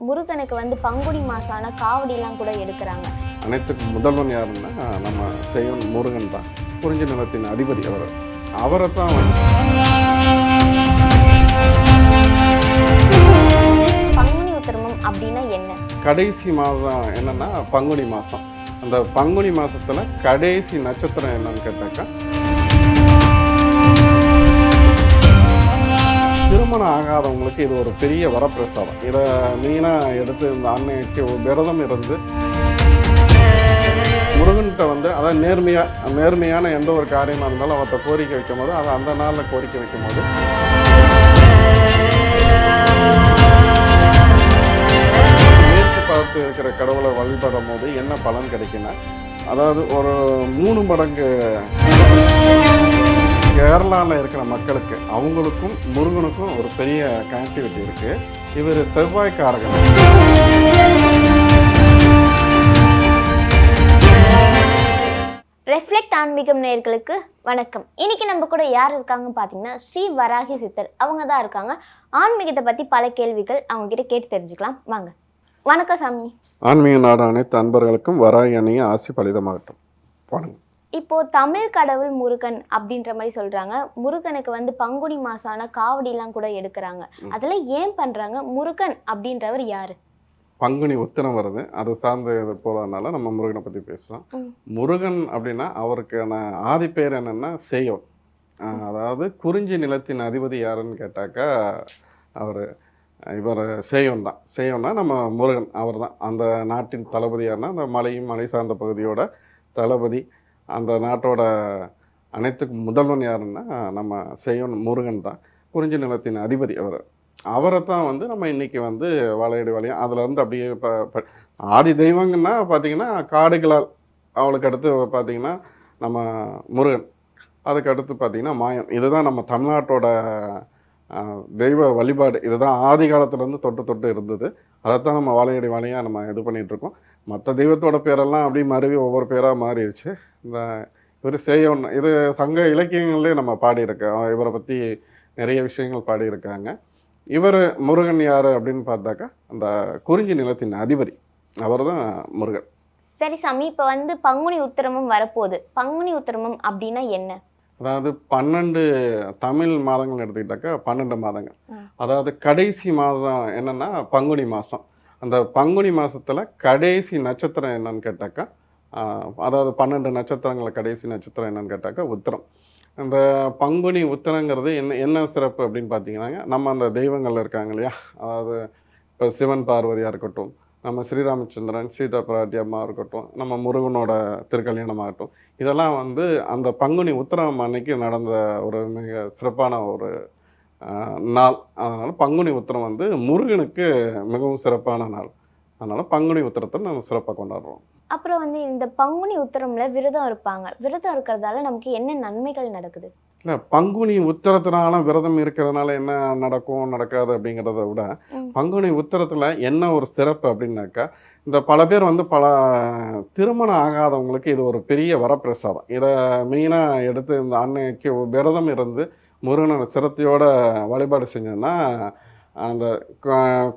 முருகனுக்கு வந்து பங்குனி மாசான காவடிலாம் கூட எடுக்கிறாங்க. அனைத்துக்கும் முதல்வன் யாருன்னா நம்ம செய்வன் முருகன் தான். குறிஞ்சி நிலத்தின் அதிபதி அவர். அவரை தான் வந்து பங்குனி உத்திரமம் அப்படின்னா என்ன? கடைசி மாதம் என்னன்னா பங்குனி மாதம் அந்த பங்குனி மாதத்தில் கடைசி நட்சத்திரம் என்னன்னு கேட்டாக்கா திருமணம் ஆகாதவங்களுக்கு இது ஒரு பெரிய வரப்பிரசாதம். இதை மெயினாக எடுத்து இந்த அன்னைக்கு விரதம் இருந்து முருகன்கிட்ட வந்து அதாவது நேர்மையாக நேர்மையான எந்த ஒரு காரியமாக இருந்தாலும் அவர்கிட்ட கோரிக்கை வைக்கும் போது அதை அந்த நாளில் கோரிக்கை வைக்கும் போது மேற்கு பார்த்து இருக்கிற கடவுளை வழிபடும் போது என்ன பலன் கிடைக்குன்னா அதாவது ஒரு மூணு மடங்கு கேரளாவில் இருக்கிற மக்களுக்கு அவங்களுக்கும் முருகனுக்கும் ஒரு பெரிய கனெக்டிவிட்டி இருக்கு. இவர் செவ்வாய்க்காரகன். ரெஃப்ளெக்ட் ஆன்மீகம் நேயர்களுக்கு வணக்கம். இன்னைக்கு நம்ம கூட யார் இருக்காங்கன்னு பார்த்தீங்கன்னா ஸ்ரீ வராகி சித்தர். அவங்க தான் இருக்காங்க. ஆன்மீகத்தை பற்றி பல கேள்விகள் அவங்க கிட்ட கேட்டு தெரிஞ்சுக்கலாம். வாங்க. வணக்கம் சாமி. ஆன்மீக நாடு அனைத்து அன்பர்களுக்கும் வராய் அணிய ஆசி பலிதமாகட்டும். வணக்கம். இப்போ தமிழ் கடவுள் முருகன் அப்படின்ற மாதிரி சொல்றாங்க. முருகனுக்கு வந்து பங்குனி மாசான காவடிலாம் கூட எடுக்கிறாங்க. அதுல ஏன் பண்றாங்க? முருகன் அப்படின்றவர் யாரு? பங்குனி உத்திரம் வருது அது சார்ந்த போகிறதுனால நம்ம முருகனை பற்றி பேசுகிறோம் ம். முருகன் அப்படின்னா அவருக்கான ஆதி பேர் என்னென்னா சேயோன். ஆஹ் அதாவது குறிஞ்சி நிலத்தின் அதிபதி யாருன்னு கேட்டாக்கா அவர் இவர் சேயோன் தான். சேயோன்னா நம்ம முருகன் அவர் தான் அந்த நாட்டின் தளபதியானா அந்த மலையும் மலை சார்ந்த பகுதியோட தளபதி அந்த நாட்டோட அனைத்துக்கும் முதல்வன் யாருன்னா நம்ம செய்யணும் முருகன் தான். குறிஞ்சி நிலத்தின் அதிபதி அவர். அவரை தான் வந்து நம்ம இன்றைக்கி வந்து வாழையடி வாழையம் அதுலேருந்து அப்படியே இப்போ ஆதி தெய்வங்கன்னா பார்த்திங்கன்னா காடுகளால் அவளுக்கு அடுத்து பார்த்தீங்கன்னா நம்ம முருகன். அதுக்கு அடுத்து பார்த்தீங்கன்னா மாயம் இதுதான் நம்ம தமிழ்நாட்டோட தெய்வ வழிபாடு. இதுதான் ஆதி காலத்துலேருந்து தொட்டு தொட்டு இருந்தது. அதைத்தான் நம்ம வாழையடி வாழையாக நம்ம இது பண்ணிகிட்ருக்கோம் இருக்கோம். மற்ற தெய்வத்தோட பேரெல்லாம் அப்படியே மருவி ஒவ்வொரு பேராக மாறிடுச்சு. இந்த இவர் செய்யணும் இது சங்க இலக்கியங்கள்லேயே நம்ம பாடியிருக்கோம் இவரை பற்றி நிறைய விஷயங்கள் பாடியிருக்காங்க. இவர் முருகன் யார் அப்படின்னு பார்த்தாக்கா அந்த குறிஞ்சி நிலத்தின் அதிபதி. அவர் தான் முருகன். சரி சாமி இப்போ வந்து பங்குனி உத்திரமும் வரப்போகுது. பங்குனி உத்திரமம் அப்படின்னா என்ன? அதாவது பன்னெண்டு தமிழ் மாதங்கள் எடுத்துக்கிட்டாக்கா பன்னெண்டு மாதங்கள். அதாவது கடைசி மாதம் என்னன்னா பங்குனி மாதம் அந்த பங்குனி மாதத்தில் கடைசி நட்சத்திரம் என்னன்னு கேட்டாக்கா அதாவது பன்னெண்டு நட்சத்திரங்களில் கடைசி நட்சத்திரம் என்னன்னு கேட்டாக்கா உத்திரம். அந்த பங்குனி உத்திரங்கிறது என்ன என்ன சிறப்பு அப்படின்னு பார்த்தீங்கன்னா நம்ம அந்த தெய்வங்கள் இருக்காங்க இல்லையா? அதாவது இப்போ சிவன் பார்வதியாக இருக்கட்டும் நம்ம ஸ்ரீராமச்சந்திரன் சீதா பிராட்டி அம்மா இருக்கட்டும் நம்ம முருகனோட திருக்கல்யாணமாகட்டும் இதெல்லாம் வந்து அந்த பங்குனி உத்திரம் அன்னைக்கு நடந்த ஒரு மிக சிறப்பான ஒரு நாள். அதனால் பங்குனி உத்திரம் வந்து முருகனுக்கு மிகவும் சிறப்பான நாள். அதனால் பங்குனி உத்திரத்தை நம்ம சிறப்பாக கொண்டாடுறோம். அப்புறம் வந்து இந்த பங்குனி உத்திரம்ல விரதம் இருப்பாங்க. விரதம் இருக்கிறதால நமக்கு என்ன நன்மைகள் நடக்குது? இல்லை பங்குனி உத்திரத்தினால விரதம் இருக்கிறதுனால என்ன நடக்கும் நடக்காது அப்படிங்கிறத விட. பங்குனி உத்திரத்தில் என்ன ஒரு சிறப்பு அப்படின்னாக்கா இந்த பல பேர் வந்து பல திருமணம் ஆகாதவங்களுக்கு இது ஒரு பெரிய வரப்பிரசாதம். இதை மெயினாக எடுத்து இந்த அன்னைக்கு விரதம் இருந்து முருகனை சிரத்தையோட வழிபாடு செஞ்சோன்னா அந்த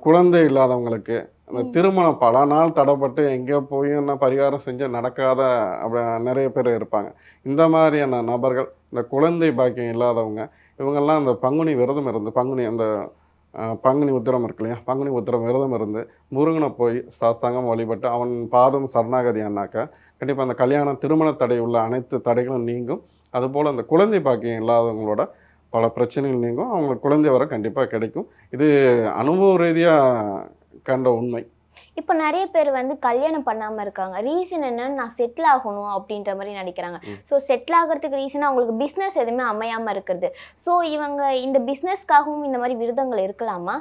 குழந்தை இல்லாதவங்களுக்கு அந்த. திருமணம் பல நாள் தடைப்பட்டு எங்கேயோ போய் என்ன பரிகாரம் செஞ்சு நடக்காத அப்படி நிறைய பேர் இருப்பாங்க. இந்த மாதிரியான நபர்கள் இந்த குழந்தை பாக்கியம் இல்லாதவங்க இவங்கெல்லாம் அந்த பங்குனி விரதம் இருந்து பங்குனி அந்த பங்குனி உத்திரம் இருக்கு இல்லையா? பங்குனி உத்திரம் விரதம் இருந்து முருகனை போய் சாஸ்தாங்கம் வழிபட்டு அவன் பாதம் சரணாகதி ஆனாக்கா கண்டிப்பாக அந்த கல்யாணம் திருமண தடை உள்ள அனைத்து தடைகளும் நீங்கும். அதுபோல் அந்த குழந்தை பாக்கியம் இல்லாதவங்களோட பல பிரச்சனைகள் நீங்கும். அவங்களுக்கு குழந்தை வர கண்டிப்பாக கிடைக்கும். இது அனுபவ ரீதியாக கண்ட உண்மை. இப்போ நிறைய பேர் வந்து கல்யாணம் பண்ணாம இருக்காங்க. ரீசன் என்னன்னு நான் செட்டில் ஆகணும் அப்படின்ற மாதிரி நினைக்கிறாங்க. ஸோ செட்டில் ஆகிறதுக்கு ரீசன் அவங்களுக்கு பிஸ்னஸ் எதுவுமே அமையாம இருக்கிறது. ஸோ இவங்க இந்த பிஸ்னஸ்க்காகவும் இந்த மாதிரி விரதங்கள் இருக்கலாமா?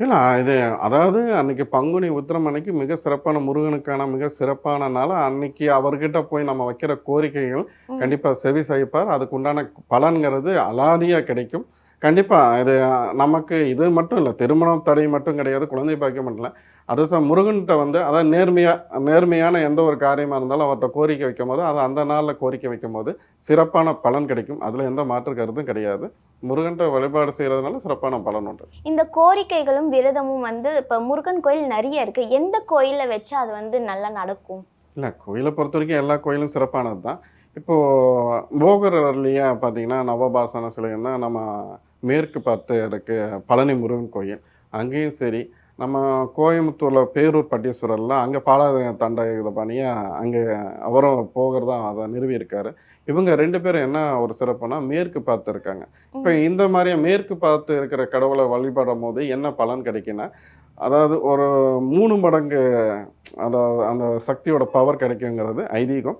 இல்லை இது அதாவது அன்னைக்கு பங்குனி உத்திரம் அன்னைக்கு மிக சிறப்பான முருகனுக்கான மிக சிறப்பான நாள் அன்னைக்கு அவர்கிட்ட போய் நம்ம வைக்கிற கோரிக்கைகள். கண்டிப்பாக செவி சாய்ப்பார். அதுக்கு உண்டான பலன்கிறது அலாதியாக கிடைக்கும். கண்டிப்பாக இது நமக்கு இது மட்டும் இல்லை திருமணம் தடை மட்டும் கிடையாது குழந்தை பாக்கியம் மட்டும் இல்லை. அது ச முருகன்கிட்ட வந்து அதாவது நேர்மையாக நேர்மையான எந்த ஒரு காரியமாக இருந்தாலும் அவர்கிட்ட கோரிக்கை வைக்கும் போது அதை அந்த நாளில் கோரிக்கை வைக்கும் போது சிறப்பான பலன் கிடைக்கும். அதில் எந்த மாற்று கருத்தும் கிடையாது. முருகன்கிட்ட வழிபாடு செய்கிறதுனால சிறப்பான பலன் உண்டு. இந்த கோரிக்கைகளும் விரதமும் வந்து இப்போ முருகன் கோயில் நிறைய இருக்கு. எந்த கோயில்ல வச்சா அது வந்து நல்லா நடக்கும்? இல்லை கோயிலை பொறுத்த வரைக்கும் எல்லா கோயிலும் சிறப்பானது தான். இப்போது போகர்லேயே பார்த்தீங்கன்னா நவபாசன சிலைன்னா நம்ம மேற்கு பார்த்து இருக்கு பழனி முருகன் கோயில். அங்கேயும் சரி நம்ம கோயம்புத்தூரில் பேரூர் பட்டீஸ்வரர்லாம் அங்கே பாலாத தண்டை இதை பண்ணியா அங்கே அவரும் போகிறதா அதை நிறுவியிருக்காரு. இவங்க ரெண்டு பேரும் என்ன ஒரு சிறப்புனா மேற்கு பார்த்து இருக்காங்க. இப்போ இந்த மாதிரியே மேற்கு பார்த்து இருக்கிற கடவுளை வழிபடும் போது என்ன பலன் கிடைக்குன்னா அதாவது ஒரு மூணு மடங்கு அதாவது அந்த சக்தியோட பவர் கிடைக்குங்கிறது ஐதீகம்.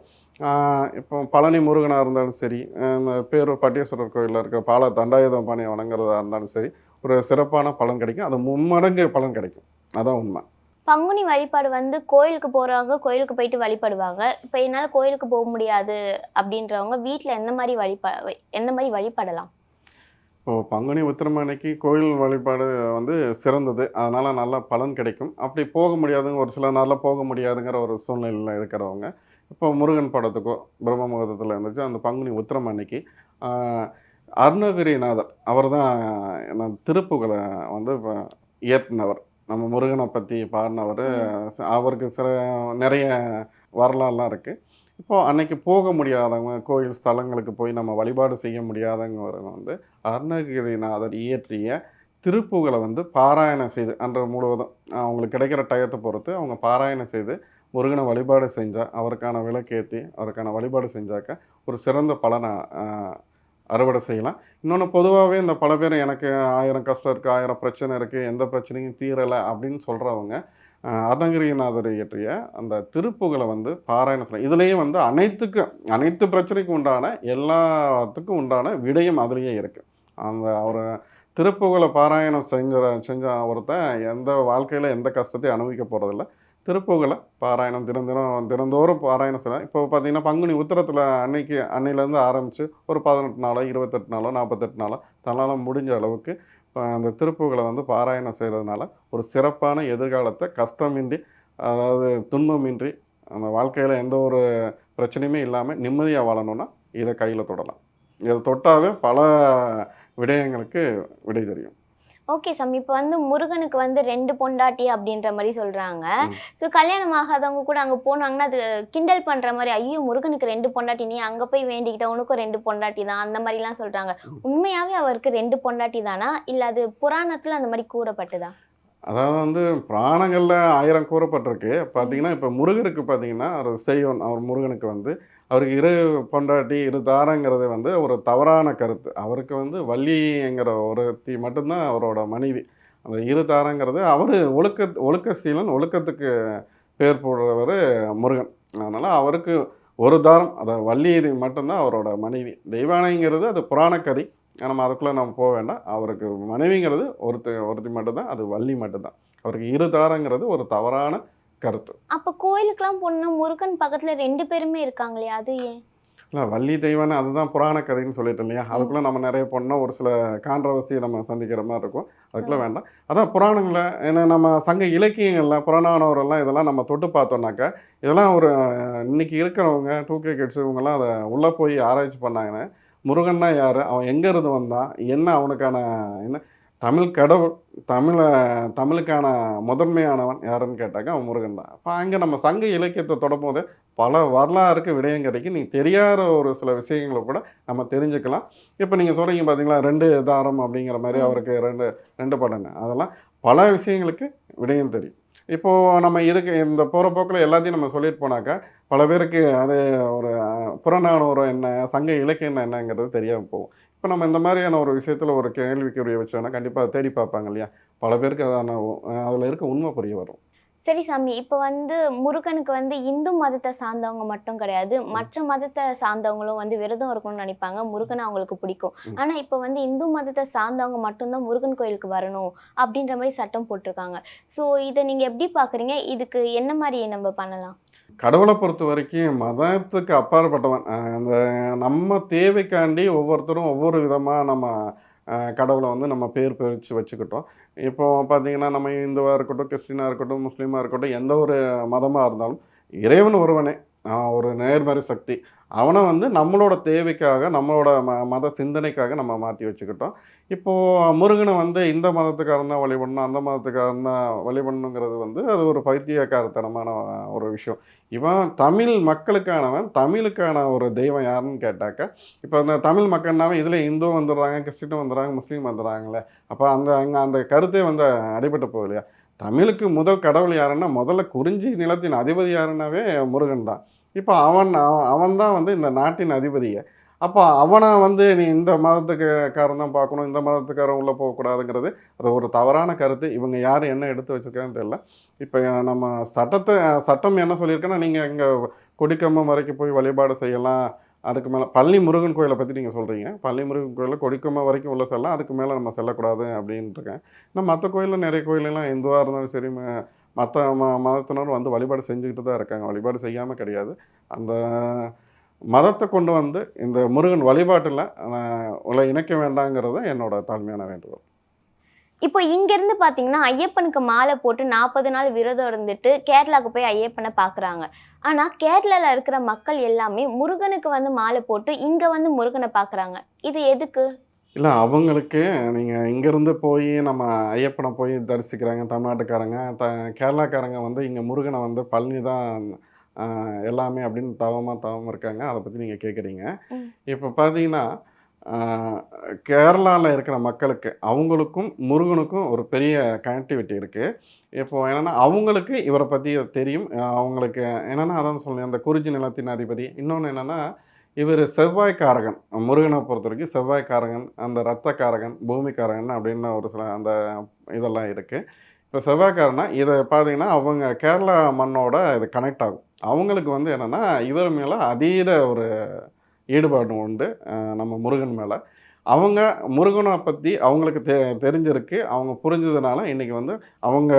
இப்போ பழனி முருகனாக இருந்தாலும் சரி இந்த பேரூர் பட்டீஸ்வரர் கோயிலில் இருக்கிற பால தண்டாயுதம் பாணியை வணங்குறதா இருந்தாலும் சரி ஒரு சிறப்பான பலன் கிடைக்கும். அது மும்மடங்கு பலன் கிடைக்கும். அதான் உண்மை. பங்குனி வழிபாடு வந்து கோயிலுக்கு போறவங்க கோயிலுக்கு போயிட்டு வழிபடுவாங்க. இப்போ என்னால் கோயிலுக்கு போக முடியாது அப்படின்றவங்க வீட்டில் எந்த மாதிரி வழிபா எந்த மாதிரி வழிபடலாம்? இப்போது பங்குனி உத்திரம அன்னைக்கு கோயில் வழிபாடு வந்து சிறந்தது. அதனால் நல்ல பலன் கிடைக்கும். அப்படி போக முடியாதுங்க. ஒரு சில நாளில் போக முடியாதுங்கிற ஒரு சூழ்நிலையில் இருக்கிறவங்க. இப்போ முருகன் படத்துக்கோ பிரம்ம முகூர்த்தத்தில் இருந்துச்சு அந்த பங்குனி உத்திரம் அன்னைக்கு அருணகிரிநாதர். அவர் தான் திருப்புகளை வந்து இப்ப இயற்றினவர் நம்ம முருகனை பற்றி பாடினவர். அவருக்கு சில நிறைய வரலாறுலாம் இருக்குது இப்போ அன்னைக்கு போக முடியாதவங்க கோயில் ஸ்தலங்களுக்கு போய் நம்ம வழிபாடு செய்ய முடியாதவங்க வந்து அருணகிரிநாதர் இயற்றிய திருப்புகளை வந்து பாராயணம் செய்து அன்று முழுவதும் அவங்களுக்கு கிடைக்கிற டயத்தை பொறுத்து அவங்க பாராயணம் செய்து முருகனை வழிபாடு செஞ்சால் அவருக்கான விளக்கேற்றி அவருக்கான வழிபாடு செஞ்சாக்க ஒரு சிறந்த பலனை அறுவடை செய்யலாம். இன்னொன்று பொதுவாகவே இந்த பல பேர் எனக்கு ஆயிரம் கஷ்டம் இருக்குது ஆயிரம் பிரச்சனை இருக்குது எந்த பிரச்சனையும் தீரலை அப்படின்னு சொல்கிறவங்க அருணகிரிநாதர் இயற்றிய அந்த திருப்புகளை வந்து பாராயணம் செய்யலாம். இதுலேயும் வந்து அனைத்துக்கும் அனைத்து பிரச்சனைக்கும் உண்டான எல்லாத்துக்கும் உண்டான விடயம் அதுலேயே இருக்குது அந்த அவர் திருப்புகளை பாராயணம் செஞ்ச செஞ்ச ஒருத்தன் எந்த வாழ்க்கையில் எந்த கஷ்டத்தையும் அனுபவிக்க போகிறதில்ல திருப்புகளை பாராயணம் தினம் தினம் தினந்தோறும் பாராயணம் செய்யலாம். இப்போ பார்த்தீங்கன்னா பங்குனி உத்தரத்தில் அன்னைக்கு அன்னையிலேருந்து ஆரம்பித்து ஒரு பதினெட்டு நாளோ இருபத்தெட்டு நாளோ நாற்பத்தெட்டு நாளோ தன்னால் முடிஞ்ச அளவுக்கு அந்த திருப்புகளை வந்து பாராயணம் செய்கிறதுனால ஒரு சிறப்பான எதிர்காலத்தை கஷ்டமின்றி அதாவது துன்பமின்றி அந்த வாழ்க்கையில் எந்த ஒரு பிரச்சனையுமே இல்லாமல் நிம்மதியாக வாழணும்னா இதை கையில் தொடலாம். இதை தொட்டாவே பல விடயங்களுக்கு விடை தெரியும். ஓகே சாமி. இப்போ வந்து முருகனுக்கு வந்து ரெண்டு பொண்டாட்டி அப்படின்ற மாதிரி சொல்றாங்க. ம். ஸோ கல்யாணம் ஆகாதவங்க கூட அங்கே போனாங்கன்னா அது கிண்டல் பண்ற மாதிரி ஐயோ முருகனுக்கு ரெண்டு பொண்டாட்டி நீ அங்கே போய் வேண்டிக்கிட்ட உனக்கும் ரெண்டு பொண்டாட்டி தான் அந்த மாதிரிலாம் சொல்றாங்க. உண்மையாவே அவருக்கு ரெண்டு பொண்டாட்டி தானா? இல்லை அது புராணத்துல அந்த மாதிரி கூறப்பட்டுதா? அதாவது வந்து புராணங்களில் ஆயிரம் கூறப்பட்டிருக்கு. பார்த்தீங்கன்னா இப்போ முருகருக்கு பார்த்தீங்கன்னா அவர் செய்யோன் அவர் முருகனுக்கு வந்து அவருக்கு இரு பொண்டாட்டி இரு தாரங்கிறது வந்து ஒரு தவறான கருத்து. அவருக்கு வந்து வள்ளிங்கிற ஒருத்தி மட்டும்தான் அவரோட மனைவி. அந்த இரு தாரங்கிறது அவர் ஒழுக்க ஒழுக்க சீலன் ஒழுக்கத்துக்கு பேர் போடுறவர் முருகன். அதனால் அவருக்கு ஒரு தாரம் அதை வள்ளி இது மட்டும்தான் அவரோட மனைவி. தெய்வானைங்கிறது அது புராணக்கதை நம்ம அதுக்குள்ளே நம்ம போக வேண்டாம். அவருக்கு மனைவிங்கிறது ஒருத்தி ஒருத்தி மட்டும்தான் அது வள்ளி மட்டும்தான். அவருக்கு இரு தாரங்கிறது ஒரு தவறான கருத்து. அப்போ கோயிலுக்கெல்லாம் போனா முருகன் பக்கத்துல ரெண்டு பேருமே இருக்காங்களே அது ஏன்? இல்லை வள்ளி தெய்வானை அதுதான் புராண கதைன்னு சொல்லிட்டு இல்லையா? அதுக்குள்ளே நம்ம நிறைய போனோம்னா ஒரு சில கான்ட்ரவர்சியை நம்ம சந்திக்கிற மாதிரி இருக்கும். அதுக்குள்ளே வேண்டாம். அதான் புராணங்களில் ஏன்னா நம்ம சங்க இலக்கியங்களில் புறநானூரெல்லாம் இதெல்லாம் நம்ம தொட்டு பார்த்தோம்னாக்கா இதெல்லாம் ஒரு இன்னைக்கு இருக்கிறவங்க டூ கே கிட்ஸ் இவங்கெல்லாம் அதை உள்ளே போய் ஆராய்ச்சி பண்ணாங்கன்னா முருகன்னா யார்? அவன் எங்கேருந்து வந்தான்? என்ன அவனுக்கான என்ன? தமிழ் கடவுள் தமிழை தமிழுக்கான முதன்மையானவன் யாருன்னு கேட்டாக்க அவன் முருகன் தான். அப்போ அங்கே நம்ம சங்க இலக்கியத்தை தொடரும்போது பல வரலாறுக்கு விடயம் கிடைக்கும். நீ தெரியாத ஒரு சில விஷயங்களை கூட நம்ம தெரிஞ்சுக்கலாம். இப்போ நீங்கள் சொல்கிறீங்க பார்த்தீங்களா ரெண்டு தாரம் அப்படிங்கிற மாதிரி. அவருக்கு ரெண்டு ரெண்டு படம்னு அதெல்லாம் பல விஷயங்களுக்கு விடயம் தெரியும். இப்போது நம்ம இதுக்கு இந்த போகிற போக்கில் எல்லாத்தையும் நம்ம சொல்லிட்டு போனாக்கா பல பேருக்கு அது ஒரு புறநானூறு என்ன சங்க இலக்கியம் என்னங்கிறது தெரியாமல் போகும். இப்போ நம்ம இந்த மாதிரியான ஒரு விஷயத்தில் ஒரு கேள்விக்குரிய வச்சோன்னா கண்டிப்பாக தேடி பார்ப்பாங்க இல்லையா? பல பேருக்கு அதான அதில் இருக்க உண்மை புரிய வரும். சரி சாமி இப்போ வந்து முருகனுக்கு வந்து இந்து மதத்தை சார்ந்தவங்க மட்டும் கிடையாது. மற்ற மதத்தை சார்ந்தவங்களும் வந்து விரதம் இருக்கணும்னு நினைப்பாங்க. முருகனை அவங்களுக்கு பிடிக்கும். ம். ஆனா இப்போ வந்து இந்து மதத்தை சார்ந்தவங்க மட்டும்தான் முருகன் கோயிலுக்கு வரணும் அப்படின்ற மாதிரி சட்டம் போட்டிருக்காங்க. ஸோ இதை நீங்க எப்படி பாக்குறீங்க இதுக்கு என்ன மாதிரி நம்ம பண்ணலாம்? கடவுளை பொறுத்த வரைக்கும் மதத்துக்கு அப்பாற்பட்டவன். அந்த நம்ம தேவைக்காண்டி ஒவ்வொருத்தரும் ஒவ்வொரு விதமாக நம்ம கடவுளை வந்து நம்ம பேர் பிரித்து வச்சுக்கிட்டோம். இப்போ பார்த்தீங்கன்னா நம்ம இந்துவாக இருக்கட்டும் கிறிஸ்டினாக இருக்கட்டும் முஸ்லீமாக இருக்கட்டும் எந்த ஒரு மதமாக இருந்தாலும் இறைவன் ஒருவனே. ஒரு நேர்மறை சக்தி. அவனை வந்து நம்மளோட தேவைக்காக நம்மளோட ம மத சிந்தனைக்காக நம்ம மாற்றி வச்சுக்கிட்டோம். இப்போது முருகனை வந்து இந்த மதத்துக்காரன் தான் வழிபடணும் அந்த மதத்துக்காரன் தான் வழிபடணுங்கிறது வந்து அது ஒரு பைத்தியக்காரத்தனமான ஒரு விஷயம். இவன் தமிழ் மக்களுக்கானவன் தமிழுக்கான ஒரு தெய்வம் யாருன்னு கேட்டாக்கா இப்போ அந்த தமிழ் மக்கள்னாவே இதில் இந்து வந்துடுறாங்க கிறிஸ்டினும் வந்துடுறாங்க முஸ்லீம் வந்துடுறாங்களே அப்போ அந்த அங்கே அந்த கருத்தே வந்து அடிபட்டு போகுது இல்லையா? தமிழுக்கு முதல் கடவுள் யாருன்னா முதல்ல குறிஞ்சி நிலத்தின் அதிபதி யாருன்னாவே முருகன் தான். இப்போ அவன் அவன் தான் வந்து இந்த நாட்டின் அதிபதியை அப்போ அவனை வந்து நீ இந்த மதத்துக்காரன் தான் பார்க்கணும் இந்த மதத்துக்காரன் உள்ளே போகக்கூடாதுங்கிறது அது ஒரு தவறான கருத்து. இவங்க யார் என்ன எடுத்து வச்சுருக்கான்னு தெரியல. இப்போ நம்ம சட்டத்தை சட்டம் என்ன சொல்லியிருக்கேன்னா நீங்கள் இங்கே கொடிக்கம்பம் வரைக்கும் போய் வழிபாடு செய்யலாம். அதுக்கு மேலே பள்ளி முருகன் கோயிலை பற்றி நீங்கள் சொல்கிறீங்க. பள்ளி முருகன் கோயிலில் கொடிக்கம்பம் வரைக்கும் உள்ள செல்லலாம். அதுக்கு மேலே நம்ம செல்லக்கூடாது அப்படின்ட்டு இருக்கேன். இன்னும் மற்ற கோயிலில் நிறைய கோயிலெல்லாம் இந்துவாக இருந்தாலும் சரி மற்ற ம மதத்தினரும் வந்து வழிபாடு செஞ்சுக்கிட்டு தான் இருக்காங்க. வழிபாடு செய்யாமல் கிடையாது. அந்த மதத்தை கொண்டு வந்து இந்த முருகன் வழிபாட்டில் உள்ள இணைக்க வேண்டாங்கிறது என்னோட தாழ்மையான வேண்டுகோள். இப்போ இங்கேருந்து பார்த்தீங்கன்னா ஐயப்பனுக்கு மாலை போட்டு நாற்பது நாள் விரதம் இருந்துட்டு கேரளாவுக்கு போய் ஐயப்பனை பார்க்குறாங்க ஆனால் கேரளாவில் இருக்கிற மக்கள் எல்லாமே முருகனுக்கு வந்து மாலை போட்டு இங்கே வந்து முருகனை பார்க்குறாங்க இது எதுக்கு? இல்லை அவங்களுக்கு நீங்கள் இங்கேருந்து போய் நம்ம ஐயப்பனை போய் தரிசிக்கிறாங்க தமிழ்நாட்டுக்காரங்க. த கேரளாக்காரங்க வந்து இங்கே முருகனை வந்து பழனி தான் எல்லாமே அப்படின்னு தவமாக தவமாக இருக்காங்க. அதை பற்றி நீங்கள் கேட்குறீங்க ம். இப்போ பார்த்தீங்கன்னா கேரளாவில் இருக்கிற மக்களுக்கு அவங்களுக்கும் முருகனுக்கும் ஒரு பெரிய கனெக்டிவிட்டி இருக்குது இப்போ என்னென்னா அவங்களுக்கு இவரை பற்றி தெரியும். அவங்களுக்கு என்னென்னா அதான் சொல்லணும் அந்த குறிஞ்சி நிலத்தின் அதிபதி. இன்னொன்று என்னென்னா இவர் செவ்வாய்க்காரகன். முருகனை பொறுத்த வரைக்கும் செவ்வாய்க்காரகன் அந்த ரத்தக்காரகன் பூமிக்காரகன் அப்படின்னு ஒரு சில அந்த இதெல்லாம் இருக்குது இப்போ செவ்வாய்க்காரனா இதை பார்த்தீங்கன்னா அவங்க கேரளா மண்ணோட இது கனெக்ட் ஆகும். அவங்களுக்கு வந்து என்னென்னா இவர் மேலே அதீத ஒரு ஈடுபாடு உண்டு நம்ம முருகன் மேலே. அவங்க முருகனை பற்றி அவங்களுக்கு தெ தெரிஞ்சிருக்கு. அவங்க புரிஞ்சதுனால இன்றைக்கி வந்து அவங்க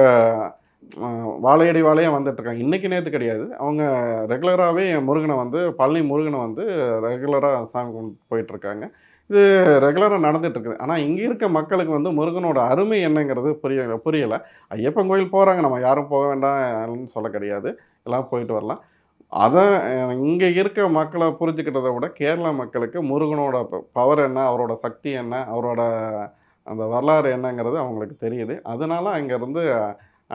வாழையடி வாழையாக வந்துட்டுருக்காங்க. இன்றைக்கி நேற்று கிடையாது. அவங்க ரெகுலராகவே முருகனை வந்து பழனி முருகனை வந்து ரெகுலராக சாமி கும்பிட்டு போயிட்டுருக்காங்க. இது ரெகுலராக நடந்துட்டுருக்குது. ஆனால் இங்கே இருக்க மக்களுக்கு வந்து முருகனோட அருமை என்னங்கிறது புரிய புரியலை. ஐயப்பன் கோயில் போகிறாங்க நம்ம யாரும் போக வேண்டாம்னு சொல்ல கிடையாது. எல்லாம் போயிட்டு வரலாம். அதை இங்கே இருக்க மக்களை புரிஞ்சுக்கிட்டதை விட கேரளா மக்களுக்கு முருகனோட பவர் என்ன அவரோட சக்தி என்ன அவரோட அந்த வரலாறு என்னங்கிறது அவங்களுக்கு தெரியுது. அதனால அங்கேருந்து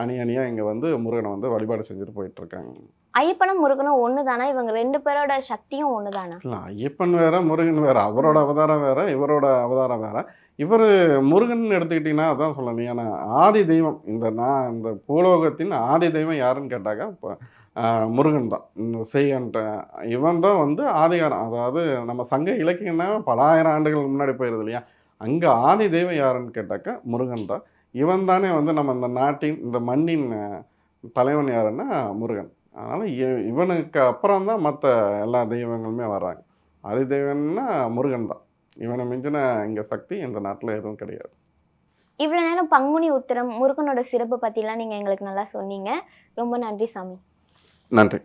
அணி அணியாக இங்கே வந்து முருகனை வந்து வழிபாடு செஞ்சுட்டு போயிட்டுருக்காங்க. ஐயப்பனும் முருகனும் ஒன்று தானே இவங்க ரெண்டு பேரோட சக்தியும் ஒன்று தானே இல்லை ஐயப்பன் வேற முருகன் வேற அவரோட அவதாரம் வேற இவரோட அவதாரம் வேற. இவர் முருகன் எடுத்துக்கிட்டிங்கன்னா அதான் சொல்லணும். ஏன்னா ஆதி தெய்வம் இந்த நான் இந்த பூலோகத்தின் ஆதி தெய்வம் யாருன்னு கேட்டாக்கா இப்போ முருகன் தான். இந்த செய்யன்ட்ட இவன் தான் வந்து ஆதிகாரம். அதாவது நம்ம சங்க இலக்கியம்னா பல ஆயிரம் ஆண்டுகளுக்கு முன்னாடி போயிருது இல்லையா? அங்கே ஆதி தெய்வம் யாருன்னு கேட்டாக்கா முருகன் தான். இவன் தானே வந்து நம்ம இந்த நாட்டின் இந்த மண்ணின் தலைவன் யாருன்னா முருகன். அதனால் இவனுக்கு அப்புறம் தான் மற்ற எல்லா தெய்வங்களுமே வர்றாங்க ஆதி தெய்வம்னா முருகன் தான். இவனை மிஞ்சின இங்கே சக்தி இந்த நாட்டில் எதுவும் கிடையாது. இவ்வளோ நேரம் பங்குனி உத்திரம் முருகனோட சிறப்பு பற்றிலாம் நீங்கள் எங்களுக்கு நல்லா சொன்னீங்க. ரொம்ப நன்றி சாமி. நன்றி.